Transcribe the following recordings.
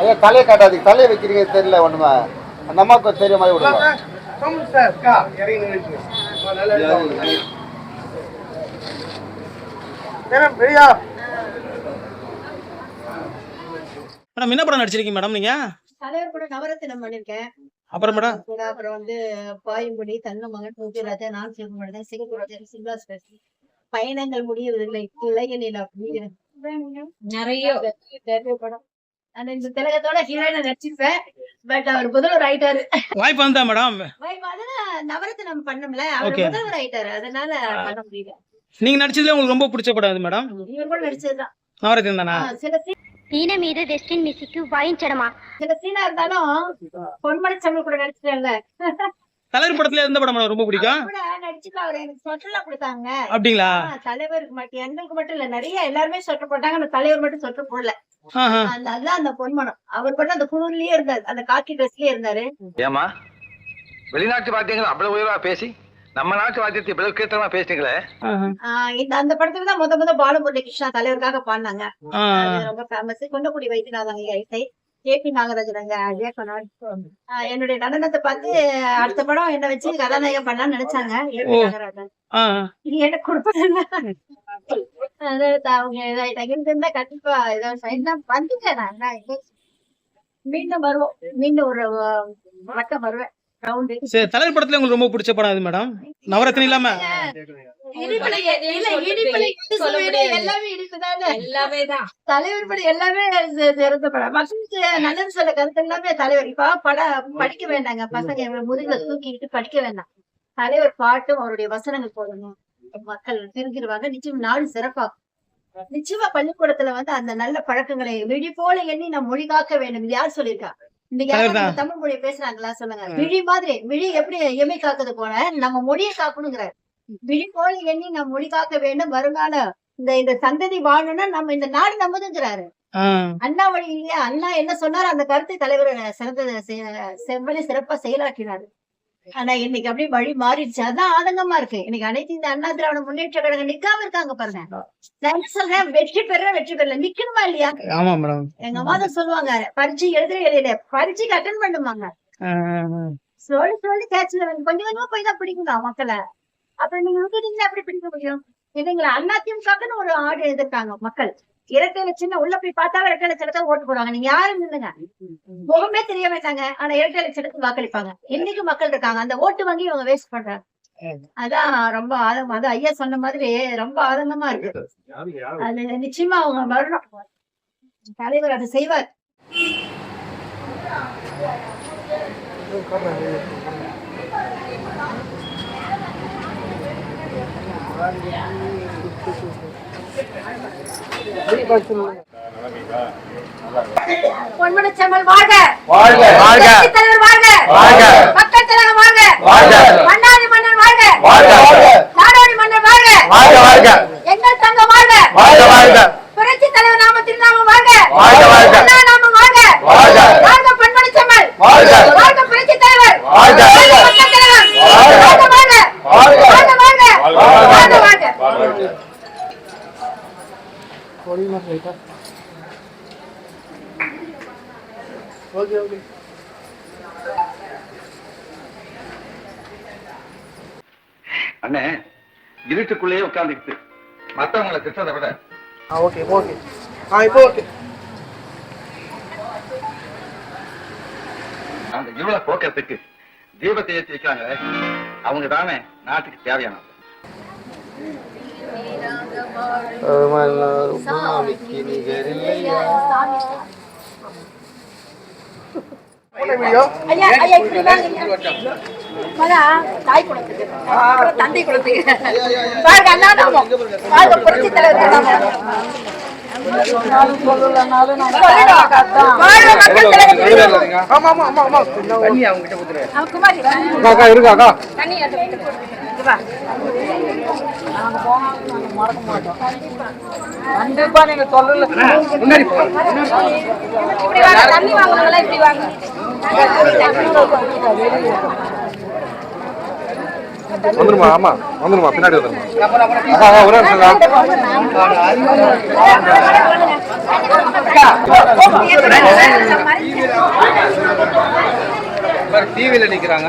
ஐயா தலையை காட்டாதீங்க. தலையை வைக்கிறீங்க தெரியல ஒண்ணுமே. அந்த அம்மாவுக்கு தெரிய மாதிரி விடுங்க. மேடம் என்ன படம் நடிச்சிருக்கீங்க மேடம் நீங்க? தலைவர் கூட நவரத்தினம் பண்ணிருக்கேன். அப்புறம் மேடம்? அப்புறம் வந்து பாயும்படி தன்ன மகன் தூக்கிராஜா நான் சிவகுமாரன் சிங்கப்பூர் சிம்லா ஸ்பெஷல். பயணங்கள் முடியவில்லை. நிலா நிறைய. அந்த இந்த திலகத்தோட ஹீரோயின நடிச்சிருப்பேன். பட் அவர் முதல்வர் ஆயிட்டாரு. வாய்ப்பு வந்தா மேடம் வாய்ப்பு அதெல்லாம் நவரத்தை நம்ம பண்ணோம்ல. அவர் முதல்வர் ஆயிட்டாரு. அதனால பண்ண முடியல. நீங்க நடிச்சதுல உங்களுக்கு ரொம்ப பிடிச்ச படம் அது மேடம் இவங்க கூட நடிச்சதுதான். நவரத்தின் தானா? சில சீன மீது வெஸ்டின் மியூசிக்கு வாங்கிச்சடமா சில சீனா இருந்தாலும் பொன்மலை சமையல் கூட நடிச்சிட்டேன்ல. தலைவர் படத்துல எந்த படம் ரொம்ப பிடிக்கும்? அப்படிங்களா? தலைவருக்கு மட்டும் எங்களுக்கு மட்டும் இல்ல நிறைய எல்லாருமே சொட்டு போட்டாங்க. அந்த தலைவர் மட்டும் சொட்டு போடல. அந்த அதுதான் அந்த பொன்மனம் அவர் மட்டும் அந்த குளிர்லயே இருந்தாரு. அந்த காக்கி ட்ரெஸ்லயே இருந்தாரு. ஏமா வெளிநாட்டு வாத்தியங்கள் அவ்வளவு உயர்வா பேசி நம்ம நாட்டு வாத்தியத்தை இவ்வளவு கீர்த்தனமா பேசுனீங்களே? இந்த அந்த படத்துக்கு தான் முத முத பாலமுரளி கிருஷ்ணா தலைவருக்காக பாடினாங்க. ரொம்ப ஃபேமஸ் கொண்டக்குடி வைத்தியநாதன் இசை. K P Nagarajan. அங்க இயக்குனர் ஆ, என்னுடைய நடனத்தை பார்த்து அடுத்த படம் என்ன வச்சு கதாநாயகம் பண்ணலாம்னு நினைச்சாங்க ஏ பி. நாகராஜன். இது கொடுப்பதில்ல அது அவங்க இதாயிட்டாங்க இருந்தா கண்டிப்பா ஏதாவது sign தான் வந்துட்டேன் நான். இது- மீண்டும் வருவோம். மீண்டும் ஒரு வட்டம் வருவேன். சரி தலைவர் படத்துல உங்களுக்கு ரொம்ப பிடிச்ச படம் அது மேடம்? நவரத்தின் இல்லாம. தலைவர் படம் எல்லாமே சிறந்த படம். மக்களுக்கு நல்லது சொல்ல கருத்து எல்லாமே தலைவர். இப்ப படம் படிக்க வேண்டாங்க. பசங்க முதுகுல தூக்கிட்டு படிக்க வேண்டாம். தலைவர் பாட்டும் அவருடைய வசனங்கள் போடணும் மக்கள் திரும்பிடுவாங்க நிச்சயம் நாடு சிறப்பாகும். நிச்சயமா பள்ளிக்கூடத்துல வந்து அந்த நல்ல பழக்கங்களை விழி போல எண்ணி நம் மொழி காக்க வேண்டும். யார் சொல்லியிருக்கா? நம்ம தமிழ் மொழி பேசுறாங்களா சொல்லுங்க. விழி மாதிரி விழி எப்படி எமை காக்குது போல நம்ம மொழியை காக்கணுங்கிறார். விழி போல எண்ணி நம் மொழி காக்க வேண்டும். வருங்கால இந்த இந்த சந்ததி வாழணும்னா நம்ம இந்த நாடு நம்மதுங்கிறாரு. அண்ணா வழி இல்லையா? அண்ணா என்ன சொன்னார் அந்த கருத்தை தலைவர் சிறந்த செ- செவ்வனே சிறப்பா செயலாற்றினாரு. ஆனா இன்னைக்கு அப்படியே வழி மாறிடுச்சு. அதான் ஆதங்கமா இருக்கு. இன்னைக்கு அனைத்து இந்த அண்ணா திராவிட முன்னேற்ற கழகம் நிக்காம இருக்காங்க பாருங்க. நான் சொல்றேன்? வெற்றி பெற வெற்றி பெறல. நிக்கணுமா இல்லையா? ஆமா மேடம். எங்க அம்மா சொல்லுவாங்க பரீட்சை எழுதுற எழுத பரீட்சைக்கு அட்டன் பண்ணுவாங்க. ஸ்லோலி ஸ்லோலி கேட்ச்ல கொஞ்சம் கொஞ்சமா போய் தான் பிடிக்கும் மக்களை. அப்புறம் நீங்க விட்டுட்டீங்கன்னா எப்படி பிடிக்க முடியும்? இதுங்களா அண்ணா திமுகன்னு ஒரு ஆடு எதிர்த்தாங்க மக்கள். இரட்டையில சின்ன உள்ள போய் பார்த்தா இரட்டை சின்னத்தை ஓட்டு போடுவாங்க. நீங்க யாரும் நின்னுங்க முகமே தெரிய மாட்டாங்க. ஆனா இரட்டை சின்னத்துக்கு வாக்களிப்பாங்க. இன்னைக்கு மக்கள் இருக்காங்க? அந்த ஓட்டு வாங்கி இவங்க வேஸ்ட் பண்றாங்க. அதான் ரொம்ப ஆதம் அது ஐயா சொன்ன மாதிரி ரொம்ப ஆதங்கமா இருக்கு. அது நிச்சயமா அவங்க வரணும் தலைவர் அதை செய்வார். பொன்மனச்செம்மல் வாழ்க. வாழ்க. வாழ்க. தலைவர் வாழ்க. வாழ்க. மக்கள் தலைவர் வாழ்க. வாழ்க. மன்னாரி மன்னன் வாழ்க. வாழ்க. நாடோடி மன்னன் வாழ்க. வாழ்க வாழ்க. எங்கள் தங்கம் வாழ்க. வாழ்க வாழ்க. புரட்சி தலைவர் நாம திருநாமம் வாழ்க. வாழ்க வாழ்க. அண்ணா நாமம் வாழ்க. வாழ்க. வாழ்க பொன்மனச்செம்மல். வாழ்க. வாழ்க புரட்சி தலைவர். வாழ்க. மக்கள் தலைவர். வாழ்க. வாழ்க. வாழ்க வாழ்க. வாழ்க. வாழ்க வாழ்க. வாழ்க அண்ணே இருட்டுக்குள்ளேயே உட்கார்ந்துக்கிட்டு. மத்தவங்களை திட்டதை விட. Okay okay. ஆ இப்போ ஓகே. அந்த இருளை போக்குறதுக்கு தீபத்தை ஏற்றி வைக்கிறாங்க அவங்க தானே நாட்டுக்கு தேவையானது. குலத்துக்கு அப்புறம் தந்தை குலத்துக்கு வாழ்க அண்ணா நாமம் வாழ்க புரட்சி தலைவர் நாமம் இருக்கா கண்டிப்பா நீங்க சொல்லல முன்னாடி போ. இப்படி வாங்க தண்ணி வாங்கணுங்களா இப்படி வாங்க. வந்துருமா ஆமா வந்துருமா பின்னாடி வந்துருமா. ஒரே நிமிஷம் டிவியில நிக்கிறாங்க.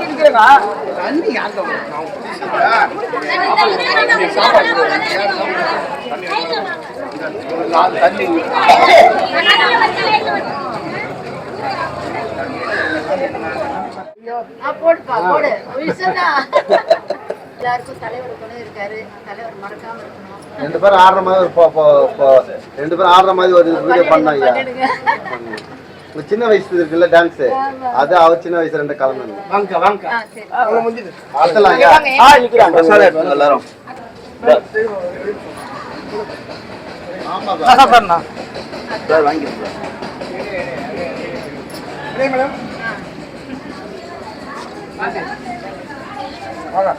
போடுப்பா போடு. எல்லாருக்கும் தலைவர் இருக்காரு தலைவர் மறக்காம இருக்கணும் ரெண்டு பேரும் ஆடுற மாதிரி ரெண்டு பேரும் ஆடுற மாதிரி ஒரு வீடியோ பண்ணோம் ஐயா. சின்ன வயசு இருக்குல்ல டான்ஸ் அது அவர் சின்ன வயசு ரெண்டு கலந்து ஆ, சரி. அடுத்தலாம் பிரசாதம் எடுத்துங்க எல்லாரும். சார் வாங்கிருக்கேன் வாங்க.